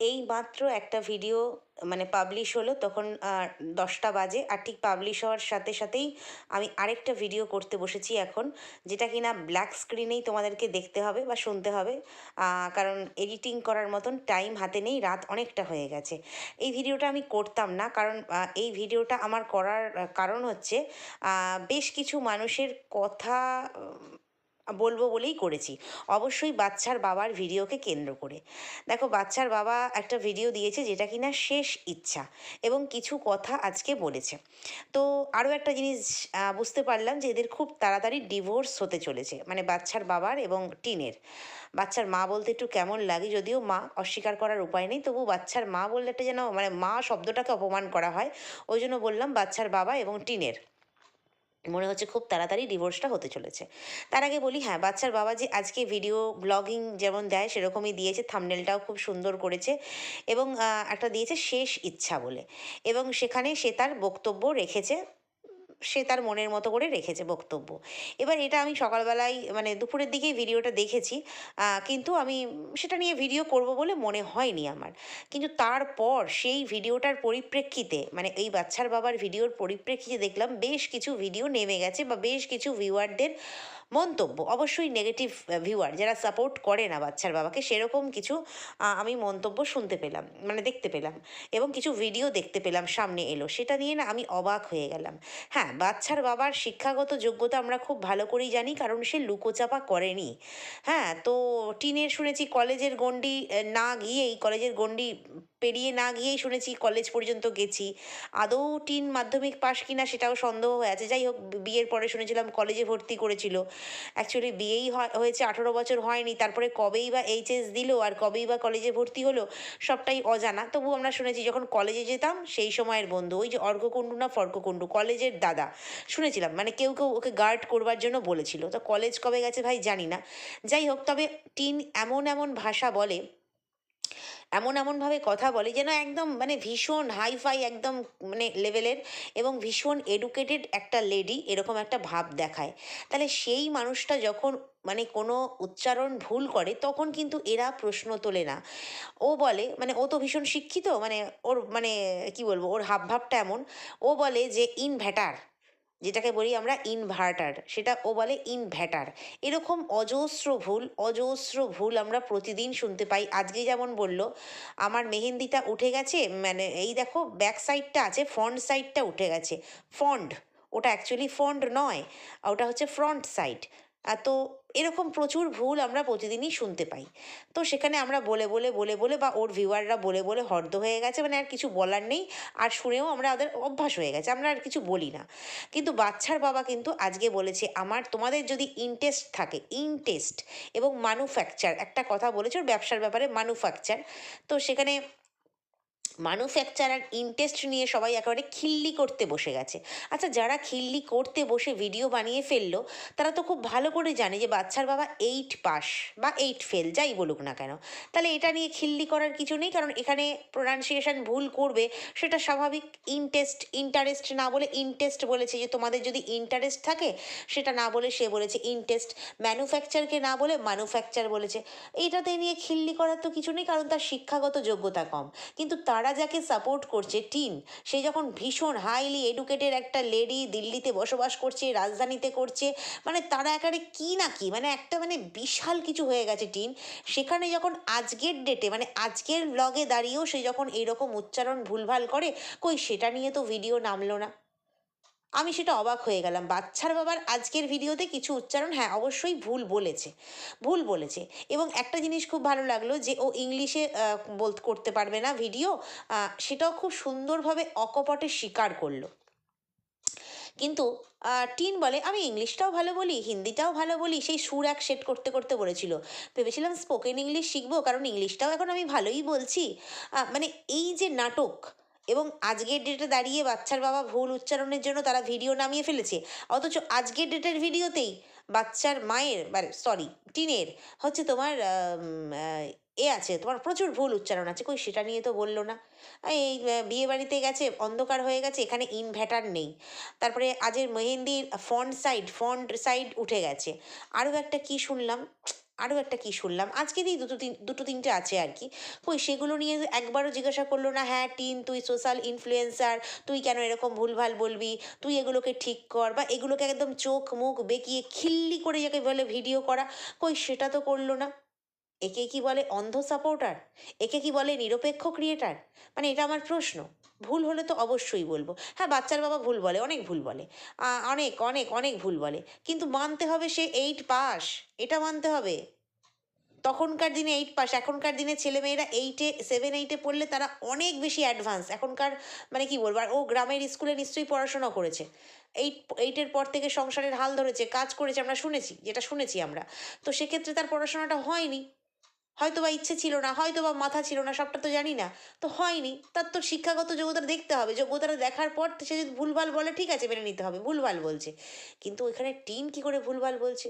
এই মাত্র একটা ভিডিও মানে পাবলিশ হলো তখন দশটা বাজে। আর ঠিক পাবলিশ হওয়ার সাথে সাথেই আমি আরেকটা ভিডিও করতে বসেছি এখন, যেটা কিনা ব্ল্যাক স্ক্রিনেই তোমাদেরকে দেখতে হবে বা শুনতে হবে। কারণ এডিটিং করার মতন টাইম হাতে নেই, রাত অনেকটা হয়ে গেছে। এই ভিডিওটা আমি করতাম না, কারণ এই ভিডিওটা আমার করার কারণ হচ্ছে বেশ কিছু মানুষের কথা বলব বলেই করেছি। অবশ্যই বাচ্চার বাবার ভিডিওকে কেন্দ্র করে। দেখো, বাচ্চার বাবা একটা ভিডিও দিয়েছে যেটা কিনা শেষ ইচ্ছা এবং কিছু কথা আজকে বলেছে। তো আরও একটা জিনিস বুঝতে পারলাম যে এদের খুব তাড়াতাড়ি ডিভোর্স হতে চলেছে মানে বাচ্চার বাবার এবং টিনের। বাচ্চার মা বলতে একটু কেমন লাগে যদিও মা অস্বীকার করার উপায় নেই, তবু বাচ্চার মা বললে একটা যেন মানে মা শব্দটাকে অপমান করা হয়। ওই জন্য বললাম বাচ্চার বাবা এবং টিনের। মনে হচ্ছে খুব তাড়াতাড়ি ডিভোর্সটা হতে চলেছে। তার আগে বলি হ্যাঁ বাচ্চার বাবা যে আজকে ভিডিও ব্লগিং যেমন দেয়, সেরকমই দিয়েছে থামনেলটাও খুব সুন্দর করেছে এবং একটা দিয়েছে শেষ ইচ্ছা বলে। এবং সেখানে সে তার বক্তব্য রেখেছে। সে তার মনের মতো করে রেখেছে বক্তব্য। এবার এটা আমি সকালবেলায় মানে দুপুরের দিকেই ভিডিওটা দেখেছি কিন্তু আমি সেটা নিয়ে ভিডিও করব বলে মনে হয়নি আমার। কিন্তু তারপর সেই ভিডিওটার পরিপ্রেক্ষিতে মানে এই বাচ্চার বাবার ভিডিওর পরিপ্রেক্ষিতে দেখলাম বেশ কিছু ভিডিও নেমে গেছে বা বেশ কিছু ভিউয়ারদের মন্তব্য, অবশ্যই নেগেটিভ ভিউয়ার যারা সাপোর্ট করে না বাচ্চার বাবাকে, সেরকম কিছু আমি মন্তব্য শুনতে পেলাম মানে দেখতে পেলাম এবং কিছু ভিডিও দেখতে পেলাম, সামনে এলো। সেটা নিয়ে না আমি অবাক হয়ে গেলাম। হ্যাঁ বাচ্চার বাবার শিক্ষাগত যোগ্যতা আমরা খুব ভালো করেই জানি, কারণ সে লুকোচাপা করেনি। হ্যাঁ তো টিনের শুনেছি কলেজের গণ্ডি না গিয়েই কলেজের গণ্ডি পেরিয়ে না গিয়েই শুনেছি কলেজ পর্যন্ত গেছি। আদৌ টিন মাধ্যমিক পাশ কিনা সেটাও সন্দেহ হয়ে আছে। যাই হোক, বিয়ের পরে শুনেছিলাম কলেজে ভর্তি করেছিল। অ্যাকচুয়ালি বিয়েই হয়েছে আঠেরো বছর হয়নি। তারপরে কবেই বা এইচএস দিল আর কবেই বা কলেজে ভর্তি হলো, সবটাই অজানা। তবু আমরা শুনেছি যখন কলেজে যেতাম, সেই সময়ের বন্ধু, ওই যে অর্ঘকুণ্ডু না ফর্ককুণ্ডু কলেজের দাদা। শুনেছিলাম মানে কেউ কেউ ওকে গার্ড করবার জন্য বলেছিল। তো কলেজ কবে গেছে ভাই জানি না। যাই হোক, তবে টিন এমন এমন ভাষা বলে এমন এমনভাবে কথা বলে যেন একদম মানে ভীষণ হাইফাই একদম মানে লেভেলের এবং ভীষণ এডুকেটেড একটা লেডি এরকম একটা ভাব দেখায়। তাহলে সেই মানুষটা যখন মানে কোনো উচ্চারণ ভুল করে তখন কিন্তু এরা প্রশ্ন তোলে না। ও বলে মানে ও তো ভীষণ শিক্ষিত মানে ওর মানে কি বলব, ওর হাবভাবটা এমন। ও বলে যে ইনভ্যাটার যেটাকে বলি আমরা ইনভার্টার সেটা ও বলে ইনভ্যাটার এরকম অজস্র ভুল অজস্র ভুল আমরা প্রতিদিন শুনতে পাই। আজকে যেমন বলল, আমার মেহেন্দিটা উঠে গেছে মানে এই দেখো ব্যাক সাইডটা আছে ফ্রন্ট সাইডটা উঠে গেছে। ফন্ড ওটা অ্যাকচুয়ালি ফন্ড নয়, ওটা হচ্ছে ফ্রন্ট সাইড তো এরকম প্রচুর ভুল আমরা প্রতিদিনই শুনতে পাই। তো সেখানে আমরা বলে বলে বলে বলে বা ওর ভিউয়াররা বলে বলে হর্দ হয়ে গেছে মানে আর কিছু বলার নেই। আর শুনেও আমরা ওদের অভ্যাস হয়ে গেছে, আমরা আর কিছু বলি না। কিন্তু বাচ্চার বাবা কিন্তু আজকে বলেছে, আমার, তোমাদের যদি ইন্টেস্ট থাকে ইনটেস্ট এবং ম্যানুফ্যাকচার একটা কথা বলেছে ওর ব্যবসার ব্যাপারে ম্যানুফ্যাকচার তো সেখানে ম্যানুফ্যাকচারার ইন্টেস্ট নিয়ে সবাই একেবারে খিল্লি করতে বসে গেছে। আচ্ছা যারা খিল্লি করতে বসে ভিডিও বানিয়ে ফেলল, তারা তো খুব ভালো করে জানে যে বাচ্চার বাবা এইট পাস বা এইট ফেল যাই বলুক না কেন। তাহলে এটা নিয়ে খিল্লি করার কিছু নেই, কারণ এখানে প্রোনাউন্সিয়েশন ভুল করবে, সেটা স্বাভাবিক। ইনটেস্ট ইন্টারেস্ট না বলে ইনটেস্ট বলেছে যে তোমাদের যদি ইন্টারেস্ট থাকে, সেটা না বলে সে বলেছে ইনটেস্ট ম্যানুফ্যাকচারকে না বলে ম্যানুফ্যাকচার বলেছে। এইটাতে নিয়ে খিল্লি করার তো কিছু নেই, কারণ তার শিক্ষাগত যোগ্যতা কম। কিন্তু তার তারা যাকে সাপোর্ট করছে, টিন, সে যখন ভীষণ হাইলি এডুকেটেড একটা লেডি দিল্লিতে বসবাস করছে, রাজধানীতে করছে মানে তারা একেবারে কী না কি মানে একটা মানে বিশাল কিছু হয়ে গেছে টিন। সেখানে যখন আজকের ডেটে মানে আজকের ব্লগে দাঁড়িয়েও সে যখন এইরকম উচ্চারণ ভুলভাল করে, কই সেটা নিয়ে তো ভিডিও নামলো না। আমি সেটা অবাক হয়ে গেলাম। বাচ্চার বাবার আজকের ভিডিওতে কিছু উচ্চারণ হ্যাঁ অবশ্যই ভুল বলেছে। ভুল বলেছে। এবং একটা জিনিস খুব ভালো লাগল যে ও ইংলিশে বল করতে পারবে না ভিডিও সেটাও খুব সুন্দরভাবে অকপটে স্বীকার করল। কিন্তু টিন বলে, আমি ইংলিশটাও ভালো বলি, হিন্দিটাও ভালো বলি। সেই সুর এক সেট করতে করতে বলেছিল। ভেবেছিলাম স্পোকেন ইংলিশ শিখব, কারণ ইংলিশটাও এখন আমি ভালোই বলছি। মানে এই যে নাটক এবং আজকের ডেটে দাঁড়িয়ে বাচ্চার বাবা ভুল উচ্চারণের জন্য তারা ভিডিও নামিয়ে ফেলেছে। অথচ আজকের ডেটের ভিডিওতেই বাচ্চার মায়ের মানে সরি টিনের হচ্ছে তোমার এ আছে, তোমার প্রচুর ভুল উচ্চারণ আছে। কই সেটা নিয়ে তো বলল না। এই বিয়ে বাড়িতে গেছে, অন্ধকার হয়ে গেছে, এখানে ইনভার্টার নেই। তারপরে আজের মেহেন্দির ফন্ট সাইড ফন্ট সাইড উঠে গেছে। আরও একটা কি শুনলাম? আরও একটা কি শুনলাম? আজকে আজকেরই দুটো তিন, দুটো তিনটে আছে আর কি, কই সেগুলো নিয়ে একবারও জিজ্ঞাসা করল না হ্যাঁ টিন, তুই সোশ্যাল ইনফ্লুয়েন্সার তুই কেন এরকম ভুলভাল বলবি? তুই এগুলোকে ঠিক কর। বা এগুলোকে একদম চোখ মুখ বেঁকিয়ে খিল্লি করে যাকে বলে ভিডিও করা, কই সেটা তো করল না। একে কি বলে অন্ধ সাপোর্টার একে কি বলে নিরপেক্ষ ক্রিয়েটার মানে এটা আমার প্রশ্ন। ভুল হলে তো অবশ্যই বলব। হ্যাঁ বাচ্চার বাবা ভুল বলে, অনেক ভুল বলে। অনেক অনেক অনেক ভুল বলে। কিন্তু মানতে হবে সে এইট পাস এটা মানতে হবে। তখনকার দিনে এইট পাস এখনকার দিনে ছেলেমেয়েরা এইটে সেভেন এইটে পড়লে তারা অনেক বেশি অ্যাডভান্স এখনকার মানে কি বলব, আর ও গ্রামের স্কুলে নিশ্চয়ই পড়াশোনা করেছে। এইট এইটের পর থেকে সংসারের হাল ধরেছে, কাজ করেছে, আমরা শুনেছি, যেটা শুনেছি আমরা। তো সেক্ষেত্রে তার পড়াশোনাটা হয়নি। হয়তো বা ইচ্ছে ছিল না হয়তো বা মাথা ছিল না, সবটা তো জানি না। তো হয়নি। তার তো শিক্ষাগত যোগ্যতা দেখতে হবে। যোগ্যতাটা দেখার পর সে যদি ভুলভাল বলে, ঠিক আছে, মেনে নিতে হবে। ভুলভাল বলছে। কিন্তু ওইখানে টিন কি করে ভুলভাল বলছে?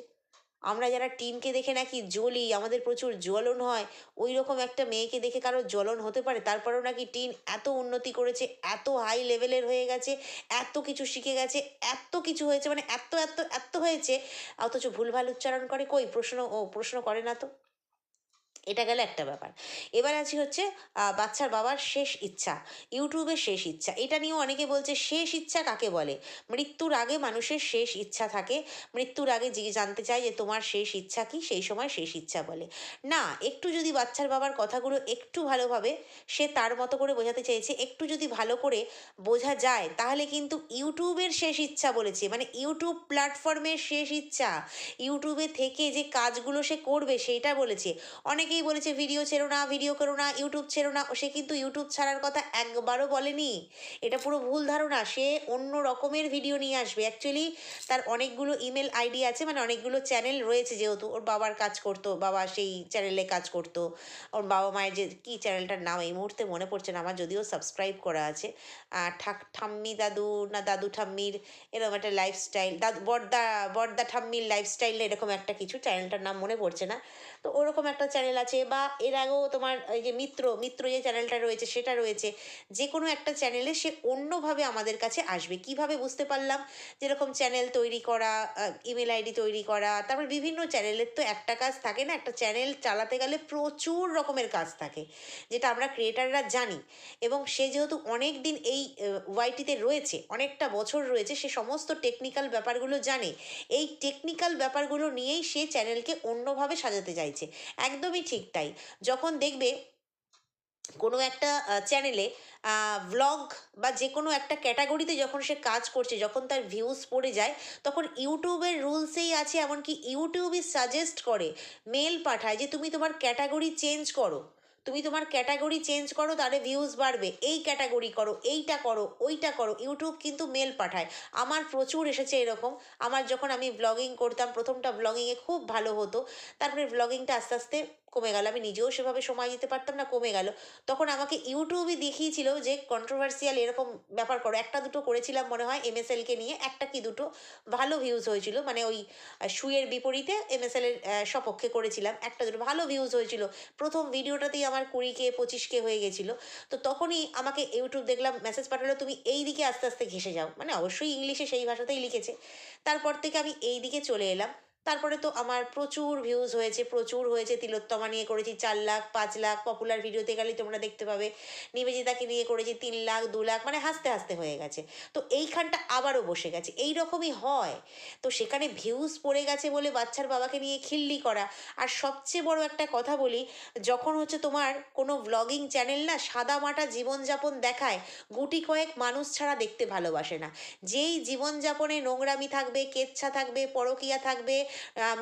আমরা যারা টিনকে দেখে নাকি জ্বলি, আমাদের প্রচুর জ্বলন হয় ওই রকম একটা মেয়েকে দেখে কারও জ্বলন হতে পারে, তারপরেও নাকি টিন এত উন্নতি করেছে, এত হাই লেভেলের হয়ে গেছে, এত কিছু শিখে গেছে, এত কিছু হয়েছে মানে এত এত এত হয়েছে, অথচ ভুলভাল উচ্চারণ করে কই? প্রশ্ন, ও প্রশ্ন করে না তো। এটা গেল একটা ব্যাপার। এবার আছি হচ্ছে বাচ্চার বাবার শেষ ইচ্ছা, ইউটিউবের শেষ ইচ্ছা। এটা নিয়েও অনেকে বলছে, শেষ ইচ্ছা কাকে বলে? মৃত্যুর আগে মানুষের শেষ ইচ্ছা থাকে। মৃত্যুর আগে যে জানতে চায় যে তোমার শেষ ইচ্ছা কি, সেই সময় শেষ ইচ্ছা বলে। না, একটু যদি বাচ্চার বাবার কথাগুলো একটু ভালোভাবে সে তার মতো করে বোঝাতে চেয়েছে, একটু যদি ভালো করে বোঝা যায়, তাহলে কিন্তু ইউটিউবের শেষ ইচ্ছা বলেছে। মানে ইউটিউব প্ল্যাটফর্মের শেষ ইচ্ছা, ইউটিউবে থেকে যে কাজগুলো সে করবে, সেইটা বলেছে। অনেকেই বলেছে ভিডিও ছেড়ো না ভিডিও করো না ইউটিউব ছেড়ো না। সে কিন্তু ইউটিউব ছাড়ার কথা একবারও বলেনি। এটা পুরো ভুল ধারণা। সে অন্য রকমের ভিডিও নিয়ে আসবে। অ্যাকচুয়ালি তার অনেকগুলো ইমেল আইডি আছে মানে অনেকগুলো চ্যানেল রয়েছে যেহেতু। ওর বাবার কাজ করতো বাবা সেই চ্যানেলে কাজ করতো। ওর বাবা মায়ের যে কী চ্যানেলটার নাম এই মুহূর্তে মনে পড়ছে না আমার যদিও সাবস্ক্রাইব করা আছে। আহ, ঠাক ঠাম্মি দাদু না দাদু ঠাম্মির এরকম একটা লাইফস্টাইল দাদু বর্দা বর্দা ঠাম্মির লাইফস্টাইল এরকম একটা কিছু চ্যানেলটার নাম মনে পড়ছে না। তো ওরকম একটা চ্যানেল আছে বা এর আগেও তোমার এই যে মিত্র মিত্র যে চ্যানেলটা রয়েছে, সেটা রয়েছে যে কোনো একটা চ্যানেলে সে অন্যভাবে আমাদের কাছে আসবে। কীভাবে বুঝতে পারলাম? যেরকম চ্যানেল তৈরি করা ইমেল আইডি তৈরি করা, তারপর বিভিন্ন চ্যানেলের তো একটা কাজ থাকে না, একটা চ্যানেল চালাতে গেলে প্রচুর রকমের কাজ থাকে, যেটা আমরা ক্রিয়েটাররা জানি। এবং সে যেহেতু অনেক দিন এই ওয়াইটিতে রয়েছে, অনেকটা বছর রয়েছে, সে সমস্ত টেকনিক্যাল ব্যাপারগুলো জানে। এই টেকনিক্যাল ব্যাপারগুলো নিয়েই সে চ্যানেলকে অন্যভাবে সাজাতে চাইছে। একদমই ঠিক। তাই। যখন দেখবে কোনো একটা চ্যানেলে ভ্লগ বা যে কোনো একটা ক্যাটাগরিতে যখন সে কাজ করছে, যখন তার ভিউজ পড়ে যায়, তখন ইউটিউবের রুলসেই আছে, এমনকি ইউটিউবই সাজেস্ট করে মেল পাঠায় যে তুমি তোমার ক্যাটাগরি চেঞ্জ করো। তুমি তোমার ক্যাটাগরি চেঞ্জ করো, তাহলে ভিউজ বাড়বে। এই ক্যাটাগরি করো, এইটা করো, ওইটা করো ইউটিউব কিন্তু মেল পাঠায়। আমার প্রচুর এসেছে এরকম। আমার যখন আমি ব্লগিং করতাম, প্রথমটা ব্লগিংয়ে খুব ভালো হতো। তারপরে ব্লগিংটা আস্তে আস্তে কমে গেল। আমি নিজেও সেভাবে সময় দিতে পারতাম না, কমে গেল। তখন আমাকে ইউটিউবই দেখিয়েছিল যে কন্ট্রোভার্সিয়াল এরকম ব্যাপার করো। একটা দুটো করেছিলাম মনে হয় এমএসএলকে নিয়ে, একটা কি দুটো ভালো ভিউজ হয়েছিল। মানে ওই শুয়ের বিপরীতে এমএসএলের সপক্ষে করেছিলাম, একটা দুটো ভালো ভিউজ হয়েছিল। প্রথম ভিডিওটাতেই আমার কুড়ি কে, পঁচিশ কে হয়ে গেছিল। তো তখনই আমাকে ইউটিউব দেখলাম মেসেজ পাঠালো, তুমি এই দিকে আস্তে আস্তে ঘেসে যাও। মানে অবশ্যই ইংলিশে সেই ভাষাতেই লিখেছে। তারপর থেকে আমি এই দিকে চলে এলাম। তারপরে তো আমার প্রচুর ভিউজ হয়েছে, প্রচুর হয়েছে তিলোত্তমা নিয়ে করেছি চার লাখ, পাঁচ লাখ পপুলার ভিডিওতে গেলে তোমরা দেখতে পাবে। নিবেদিতাকে নিয়ে করেছি তিন লাখ, দু লাখ মানে হাসতে হাসতে হয়ে গেছে। তো এইখানটা আবারও বসে গেছে। এই রকমই হয়। তো সেখানে ভিউজ পড়ে গেছে বলে বাচ্চার বাবাকে নিয়ে খিল্লি করা। আর সবচেয়ে বড় একটা কথা বলি, যখন হচ্ছে তোমার কোনো ভ্লগিং চ্যানেল না সাদা মাটা জীবনযাপন দেখায়, গুটি কয়েক মানুষ ছাড়া দেখতে ভালোবাসে না। যেই জীবনযাপনে নোংরামি থাকবে, কেচ্ছা থাকবে, পরকিয়া থাকবে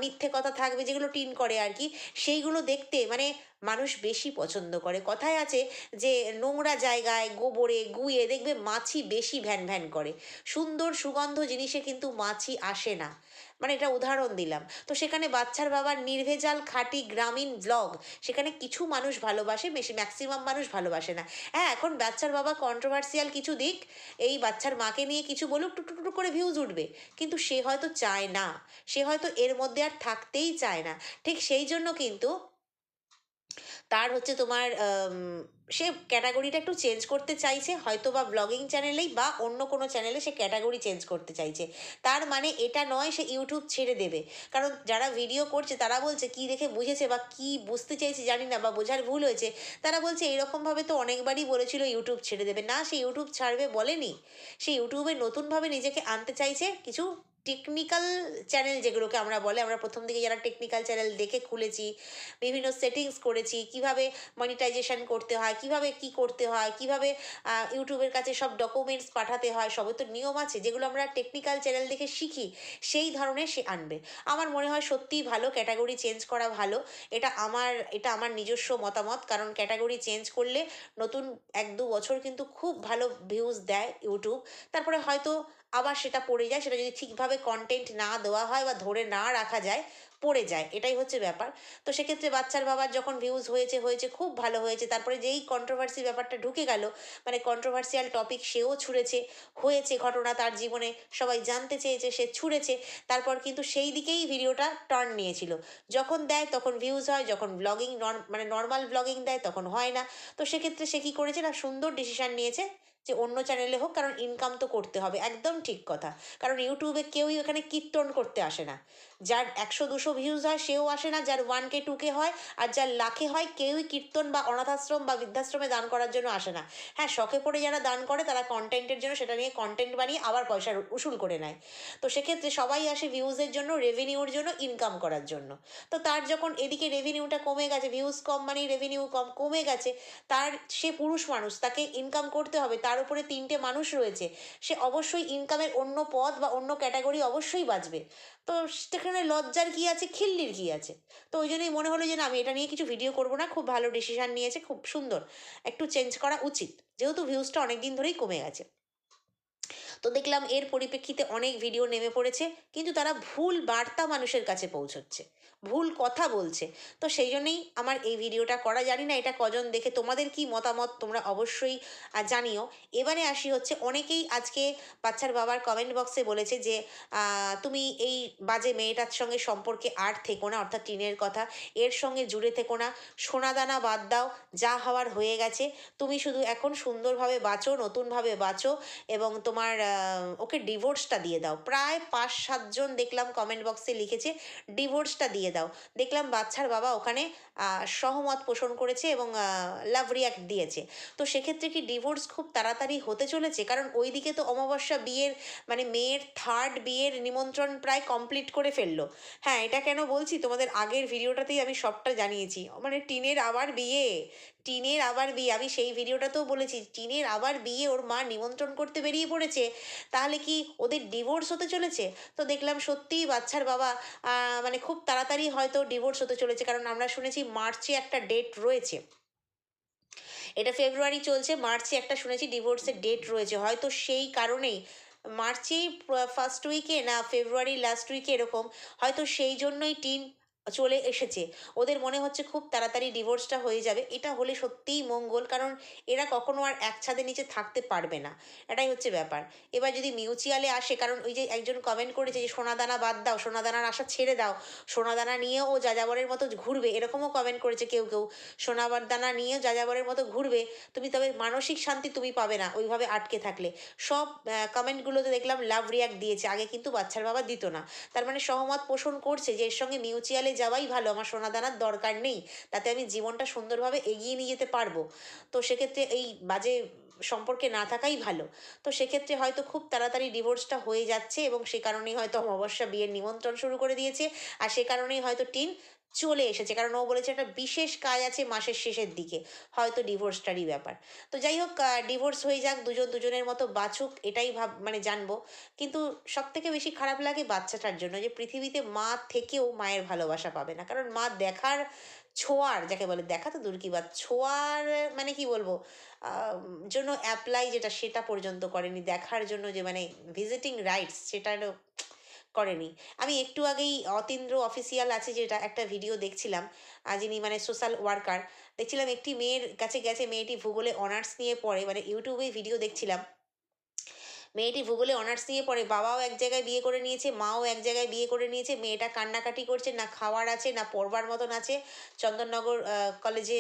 মিথ্যে কথা থাকবে যেগুলো টিন করে আর কি, সেইগুলো দেখতে মানে মানুষ বেশি পছন্দ করে। কথায় আছে যে নোংরা জায়গায় গোবরে গুয়ে দেখবে মাছি বেশি ভ্যান ভ্যান করে। সুন্দর সুগন্ধ জিনিসে কিন্তু মাছি আসে না। মানে এটা উদাহরণ দিলাম। তো সেখানে বাচ্চার বাবার নির্ভেজাল, খাঁটি গ্রামীণ ব্লগ সেখানে কিছু মানুষ ভালোবাসে, বেশি ম্যাক্সিমাম মানুষ ভালোবাসে না। হ্যাঁ এখন বাচ্চার বাবা কন্ট্রোভার্সিয়াল কিছু দিক, এই বাচ্চার মাকে নিয়ে কিছু বলুক টুটুটুটু করে ভিউজ উঠবে। কিন্তু সে হয়তো চায় না। সে হয়তো এর মধ্যে আর থাকতেই চায় না। ঠিক সেই জন্য কিন্তু তার হচ্ছে তোমার সে ক্যাটাগরিটা একটু চেঞ্জ করতে চাইছে হয়তো বা ব্লগিং চ্যানেলেই বা অন্য কোনো চ্যানেলে সে ক্যাটাগরি চেঞ্জ করতে চাইছে। তার মানে এটা নয় সে ইউটিউব ছেড়ে দেবে। কারণ যারা ভিডিও করছে, তারা বলছে কি দেখে বুঝেছে বা কি বুঝতে চাইছে জানি না বা বোঝার ভুল হয়েছে। তারা বলছে এরকমভাবে তো অনেকবারই বলেছিল ইউটিউব ছেড়ে দেবে। না, সে ইউটিউব ছাড়বে বলেনি। সে ইউটিউবে নতুনভাবে নিজেকে আনতে চাইছে, কিছু টেকনিক্যাল চ্যানেল যেগুলোকে আমরা বলে, আমরা প্রথম দিকে যারা টেকনিক্যাল চ্যানেল দেখে খুলেছি, বিভিন্ন সেটিংস করেছি, কীভাবে মনিটাইজেশন করতে হয়, কীভাবে কি করতে হয়, কীভাবে ইউটিউবের কাছে সব ডকুমেন্টস পাঠাতে হয় সবে তো নিয়ম আছে, যেগুলো আমরা টেকনিক্যাল চ্যানেল দেখে শিখি, সেই ধরনের সে আনবে। আমার মনে হয় সত্যিই ভালো ক্যাটাগরি চেঞ্জ করা ভালো, এটা আমার এটা আমার নিজস্ব মতামত, কারণ ক্যাটাগরি চেঞ্জ করলে নতুন এক দু বছর কিন্তু খুব ভালো ভিউজ দেয় ইউটিউব। তারপরে হয়তো আবার সেটা পড়ে যায়, সেটা যদি ঠিকভাবে কন্টেন্ট না দেওয়া হয় বা ধরে না রাখা যায়, পড়ে যায়। এটাই হচ্ছে ব্যাপার। তো সেক্ষেত্রে বাচ্চার বাবার যখন ভিউজ হয়েছে হয়েছে, খুব ভালো হয়েছে, তারপরে যেই কন্ট্রোভার্সি ব্যাপারটা ঢুকে গেল মানে কন্ট্রোভার্সিয়াল টপিক সেও ছুঁড়েছে, হয়েছে ঘটনা তার জীবনে, সবাই জানতে চেয়েছে, সে ছুঁড়েছে, তারপর কিন্তু সেই দিকেই ভিডিওটা টার্ন নিয়েছিল। যখন দেয় তখন ভিউজ হয়, যখন ব্লগিং মানে নর্মাল ব্লগিং দেয় তখন হয় না। তো সেক্ষেত্রে সে কী করেছে না, সুন্দর ডিসিশান নিয়েছে যে অন্য চ্যানেলে হোক, কারণ ইনকাম তো করতে হবে, একদম ঠিক কথা। কারণ ইউটিউবে কেউই ওখানে কীর্তন করতে আসে না। যার একশো দুশো ভিউজ হয়, সেও আসে না। যার ওয়ান কে টু কে হয়, আর যার লাখে হয়, কেউই কীর্তন বা অনাথাশ্রম বা বৃদ্ধাশ্রমে দান করার জন্য আসে না। হ্যাঁ শখে পড়ে যারা দান করে, তারা কন্টেন্টের জন্য সেটা নিয়ে কন্টেন্ট বানিয়ে আবার পয়সা উসুল করে নেয়। তো সেক্ষেত্রে সবাই আসে ভিউজের জন্য রেভিনিউর জন্য ইনকাম করার জন্য। তো তার যখন এদিকে রেভিনিউটা কমে গেছে ভিউজ কম মানে রেভিনিউ কম, কমে গেছে, তার সে পুরুষ মানুষ, তাকে ইনকাম করতে হবে, তার উপরে তিনটে মানুষ রয়েছে। সে অবশ্যই ইনকামের অন্য পথ বা অন্য ক্যাটাগরি অবশ্যই বাঁচবে। তো সেখানে লজ্জার কী আছে? খিল্লির কী আছে? তো ওই জন্যই মনে হলো যে, না, আমি এটা নিয়ে কিছু ভিডিও করব না। খুব ভালো ডিসিশান নিয়েছে, খুব সুন্দর। একটু চেঞ্জ করা উচিত। যেহেতু ভিউজটা অনেক দিন ধরেই কমে গেছে। তো দেখলাম এর পরিপ্রেক্ষিতে অনেক ভিডিও নেমে পড়েছে, কিন্তু তারা ভুল বার্তা মানুষের কাছে পৌঁছচ্ছে, ভুল কথা বলছে। তো সেই জন্যেই আমার এই ভিডিওটা করা, জানি না এটা কজন দেখে তোমাদের কি মতামত তোমরা অবশ্যই জানিও। এবারে আসি হচ্ছে, অনেকেই আজকে বাচ্চার বাবার কমেন্ট বক্সে বলেছে যে তুমি এই বাজে মেয়েটার সঙ্গে সম্পর্কে আর থেকো না, অর্থাৎ টিনের কথা, এর সঙ্গে জুড়ে থেকো না, সোনাদানা বাদ দাও, যা হওয়ার হয়ে গেছে, তুমি শুধু এখন সুন্দরভাবে বাঁচো, নতুনভাবে বাঁচো, এবং তোমার ওকে ডিভোর্সটা দিয়ে দাও। প্রায় পাঁচ সাতজন দেখলাম কমেন্ট বক্সে লিখেছে ডিভোর্সটা দিয়ে দাও। দেখলাম বাচ্চার বাবা ওখানে সহমত পোষণ করেছে এবং লাভ রিয়াক্ট দিয়েছে। তো সেক্ষেত্রে কি ডিভোর্স খুব তাড়াতাড়ি হতে চলেছে? কারণ ওইদিকে তো অমাবস্যা বিয়ের মানে মেয়ের থার্ড বিয়ের নিমন্ত্রণ প্রায় কমপ্লিট করে ফেলল। হ্যাঁ এটা কেন বলছি? তোমাদের আগের ভিডিওটাতেই আমি সবটা জানিয়েছি। মানে টিনের আবার বিয়ে। টিনের আবার বিয়ে, আমি সেই ভিডিওটাতেও বলেছি, টিনের আবার বিয়ে ওর মা নিমন্ত্রণ করতে বেরিয়ে পড়েছে, তাহলে কি ওদের ডিভোর্স হতে চলেছে? তো দেখলাম সত্যিই বাচ্চার বাবা মানে খুব তাড়াতাড়ি হয়তো ডিভোর্স হতে চলেছে, কারণ আমরা শুনেছি মার্চে একটা ডেট রয়েছে। এটা ফেব্রুয়ারি চলছে, মার্চে একটা শুনেছি ডিভোর্সের ডেট রয়েছে, হয়তো সেই কারণেই। মার্চেই ফার্স্ট উইকে না ফেব্রুয়ারি লাস্ট উইকে এরকম, হয়তো সেই জন্যই টিন চলে এসেছে। ওদের মনে হচ্ছে খুব তাড়াতাড়ি ডিভোর্সটা হয়ে যাবে। এটা হলে সত্যিই মঙ্গল, কারণ এরা কখনো আর এক ছাদের নিচে থাকতে পারবে না। এটাই হচ্ছে ব্যাপার। এবার যদি মিউচুয়ালে আসে, কারণ ওই যে একজন কমেন্ট করেছে যে সোনাদানা বাদ দাও সোনাদানার আশা ছেড়ে দাও। সোনাদানা নিয়েও ও যাযাবরের মতো ঘুরবে। এরকমও কমেন্ট করেছে কেউ কেউ। সোনাবার দানা নিয়েও যাযাবরের মতো ঘুরবে। তুমি তবে মানসিক শান্তি তুমি পাবে না ওইভাবে আটকে থাকলে। সব কমেন্টগুলোতে দেখলাম লাভ রিয়াক্ট দিয়েছে। আগে কিন্তু বাচ্চার বাবা দিত না। তার মানে সহমত পোষণ করছে যে, এর সঙ্গে মিউচুয়ালে যাওয়াই ভালো। আমার সোনা দানার দরকার নেই। তাতে আমি জীবনটা সুন্দরভাবে এগিয়ে নিয়ে যেতে পারব। তো সেক্ষেত্রে এই বাজে সম্পর্কে না থাকাই ভালো। তো সেক্ষেত্রে হয়তো খুব তাড়াতাড়ি ডিভোর্সটা হয়ে যাচ্ছে এবং সে কারণেই হয়তো অমাবস্যা বিয়ের নিমন্ত্রণ শুরু করে দিয়েছে। আর সে কারণেই হয়তো টিন চলে এসেছে। কারণ ও বলেছে একটা বিশেষ কাজ আছে মাসের শেষের দিকে, হয়তো ডিভোর্সটারই ব্যাপার। তো যাই হোক ডিভোর্স হয়ে যাক, দুজন দুজনের মতো বাঁচুক, এটাই ভাব মানে জানব। কিন্তু সব থেকে বেশি খারাপ লাগে বাচ্চাটার জন্য যে পৃথিবীতে মা থেকেও মায়ের ভালোবাসা পাবে না। কারণ মা দেখার ছোঁয়ার, যাকে বলে দেখা তো দূর কি বাদ ছোঁয়ার মানে কি বলব জন্য অ্যাপ্লাই যেটা সেটা পর্যন্ত করেনি। দেখার জন্য যে মানে ভিজিটিং রাইটস সেটারও করেনি। আমি একটু আগেই অতীন্দ্র অফিসিয়াল আছে যেটা একটা ভিডিও দেখছিলাম যিনি মানে সোশ্যাল ওয়ার্কার দেখছিলাম একটি মেয়ের কাছে গেছে, মেয়েটি ভূগোলে অনার্স নিয়ে পড়ে মানে ইউটিউবে ভিডিও দেখছিলাম। মেয়েটি ভূগোলে অনার্স নিয়ে পড়ে। বাবাও এক জায়গায় বিয়ে করে নিয়েছে, মাও এক জায়গায় বিয়ে করে নিয়েছে। মেয়েটা কান্নাকাটি করছে, না খাওয়ার আছে, না পড়বার মতন আছে। চন্দননগর কলেজে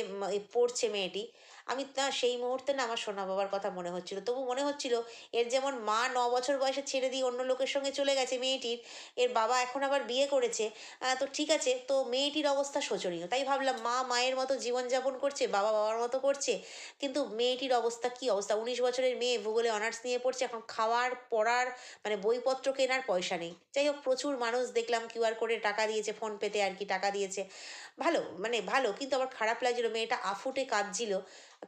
পড়ছে মেয়েটি। আমি তা সেই মুহূর্তে না আমার সোনা বাবার কথা মনে হচ্ছিল। তবু মনে হচ্ছিল, এর যেমন মা ন বছর বয়সে ছেড়ে দিয়ে অন্য লোকের সঙ্গে চলে গেছে মেয়েটির, এর বাবা এখন আবার বিয়ে করেছে। তো ঠিক আছে, তো মেয়েটির অবস্থা শোচনীয়। তাই ভাবলাম, মা মায়ের মতো জীবনযাপন করছে, বাবা বাবার মতো করছে, কিন্তু মেয়েটির অবস্থা কি অবস্থা? উনিশ বছরের মেয়ে ভূগোলে অনার্স নিয়ে পড়ছে, এখন খাওয়ার, পড়ার মানে বইপত্র কেনার পয়সা নেই। যাই হোক, প্রচুর মানুষ দেখলাম কিউআর কোডে টাকা দিয়েছে ফোন পেতে আর কি টাকা দিয়েছে। ভালো মানে ভালো, কিন্তু আমার খারাপ লাগছিল, মেয়েটা আফুটে কাঁদছিল।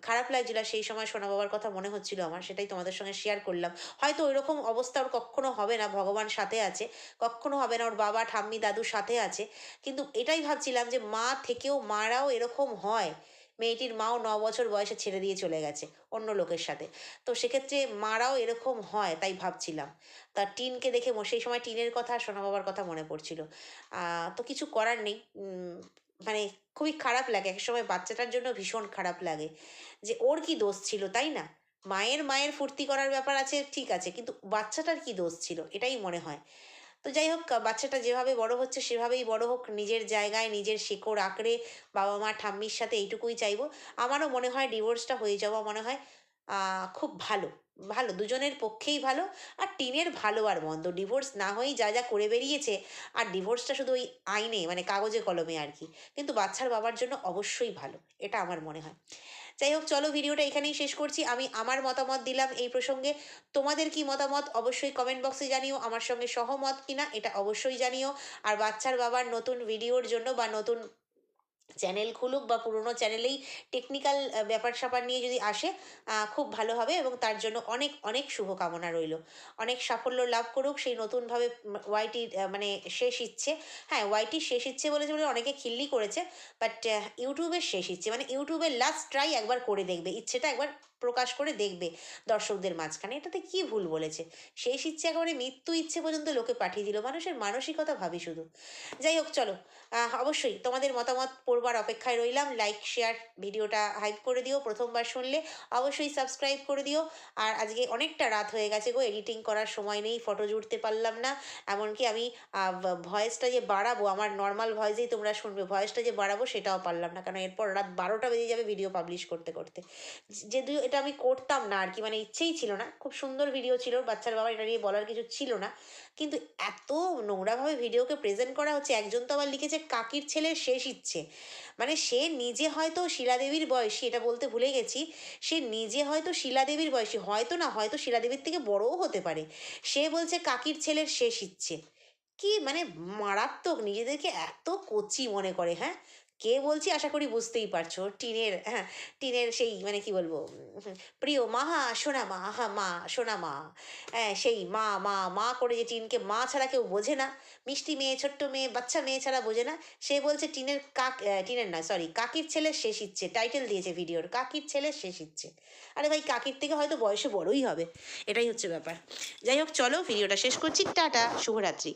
খারাপ লাগছিল সেই সময় সোনা বাবার কথা মনে হচ্ছিল আমার, সেটাই তোমাদের সঙ্গে শেয়ার করলাম। হয়তো ওই রকম অবস্থা ওর কখনো হবে না, ভগবান সাথে আছে, কখনো হবে না, ওর বাবা, ঠাম্মি, দাদু সাথে আছে। কিন্তু এটাই ভাবছিলাম যে মা থেকেও মারাও এরকম হয়। মেয়েটির মাও ন বছর বয়সে ছেড়ে দিয়ে চলে গেছে অন্য লোকের সাথে। তো সেক্ষেত্রে মারাও এরকম হয় তাই ভাবছিলাম। তা টিনকে দেখে সেই সময় টিনের কথা সোনা বাবার কথা মনে পড়ছিল। তো কিছু করার নেই। মানে খুবই খারাপ লাগে। এক সময় বাচ্চাটার জন্য ভীষণ খারাপ লাগে। যে ওর কি দোষ ছিল তাই না? মায়ের মায়ের ফুর্তি করার ব্যাপার আছে, ঠিক আছে। কিন্তু বাচ্চাটার কি দোষ ছিল? এটাই মনে হয়। তো যাই হোক, বাচ্চাটা যেভাবে বড় হচ্ছে সেভাবেই বড় হোক, নিজের জায়গায় নিজের শেকড় আঁকড়ে বাবা মা, ঠাম্মির সাথে এইটুকুই চাইব। আমারও মনে হয় ডিভোর্সটা হয়ে যাওয়া মনে হয় খুব ভালো। ভালো, দুজনের পক্ষেই ভালো আর টিনের ভালো আর মন্দ। ডিভোর্স না হয়েই যা যা করে বেরিয়েছে আর ডিভোর্সটা শুধু ওই আইনে মানে কাগজে কলমে আর কি। কিন্তু বাচ্চার বাবার জন্য অবশ্যই ভালো, এটা আমার মনে হয়। যাই হোক, চলো ভিডিওটা এখানেই শেষ করছি। আমি আমার মতামত দিলাম এই প্রসঙ্গে। তোমাদের কি মতামত? অবশ্যই কমেন্ট বক্সে জানিও। আমার সঙ্গে সহমত কিনা, এটা অবশ্যই জানিও। আর বাচ্চার বাবার নতুন ভিডিওর জন্য বা নতুন চ্যানেল খুলুক বা পুরনো চ্যানেলেই টেকনিক্যাল ব্যাপার স্যাপার নিয়ে যদি আসে খুব ভালো হবে এবং তার জন্য অনেক অনেক শুভকামনা রইল। অনেক সাফল্য লাভ করুক সেই নতুনভাবে ওয়াইটি মানে শেষ ইচ্ছে। হ্যাঁ ওয়াইটি শেষ ইচ্ছে বলেছে বলে অনেকে খিল্লি করেছে বাট ইউটিউবের শেষ ইচ্ছে মানে ইউটিউবের লাস্ট ট্রাই একবার করে দেখবে, ইচ্ছেটা একবার প্রকাশ করে দেখবে দর্শকদের মাঝখানে। এটাতে কি ভুল বলেছে? শেষ ইচ্ছে একেবারে মৃত্যু ইচ্ছে পর্যন্ত লোকে পাঠিয়ে দিল, মানুষের মানসিকতা ভাবি শুধু। যাই হোক, চলো অবশ্যই তোমাদের মতামত পড়বার অপেক্ষায় রইলাম। লাইক শেয়ার ভিডিওটা হাইপ করে দিও, প্রথমবার শুনলে অবশ্যই সাবস্ক্রাইব করে দিও। আর আজকে অনেকটা রাত হয়ে গেছে গো এডিটিং করার সময় নেই ফটো জুড়তে পারলাম না। এমনকি আমি ভয়েসটা যে বাড়াবো, আমার নর্মাল ভয়েসেই তোমরা শুনবে ভয়েসটা যে বাড়াবো সেটাও পারলাম না। কারণ এরপর রাত বারোটা বেজে যাবে ভিডিও পাবলিশ করতে করতে। যদিও এটা আমি করতাম না আর কি মানে ইচ্ছেই ছিল না। খুব সুন্দর ভিডিও ছিল, বাচ্চার বাবা এটা নিয়ে বলার কিছু ছিল না। কিন্তু এত নোংরাভাবে ভিডিওকে প্রেজেন্ট করা হচ্ছে, একজন তো আবার লিখেছে, কাকির ছেলের শেষ ইচ্ছে। মানে সে নিজে হয়তো শিলাদেবীর বয়সী, এটা বলতে ভুলে গেছি, সে নিজে হয়তো শিলাদেবীর বয়সী, হয়তো না, হয়তো শিলাদেবীর থেকে বড়ও হতে পারে। সে বলছে, কাকির ছেলের শেষ ইচ্ছে। কি মানে মারাত্মক, নিজেদেরকে এত কচি মনে করে হ্যাঁ? কে বলছি আশা করি বুঝতেই পারছ। টিনের হ্যাঁ টিনের সেই মানে কি বলব, প্রিয় মাহা সোনা মা হা মা, সোনা মা। হ্যাঁ সেই মা মা মা করে যে টিনকে মা ছাড়া কেউ বোঝে না, মিষ্টি মেয়ে, ছোট্ট মেয়ে, বাচ্চা মেয়ে ছাড়া বোঝে না, সে বলছে টিনের কাক টিনের না সরি কাকির ছেলে শেষ ইচ্ছে টাইটেল দিয়েছে ভিডিওর, কাকির ছেলে শেষ ইচ্ছে আরে ভাই, কাকির থেকে হয়তো বয়সে বড়ই হবে, এটাই হচ্ছে ব্যাপার। যাই হোক, চলো, ভিডিওটা শেষ করছি, টাটা, শুভরাত্রি।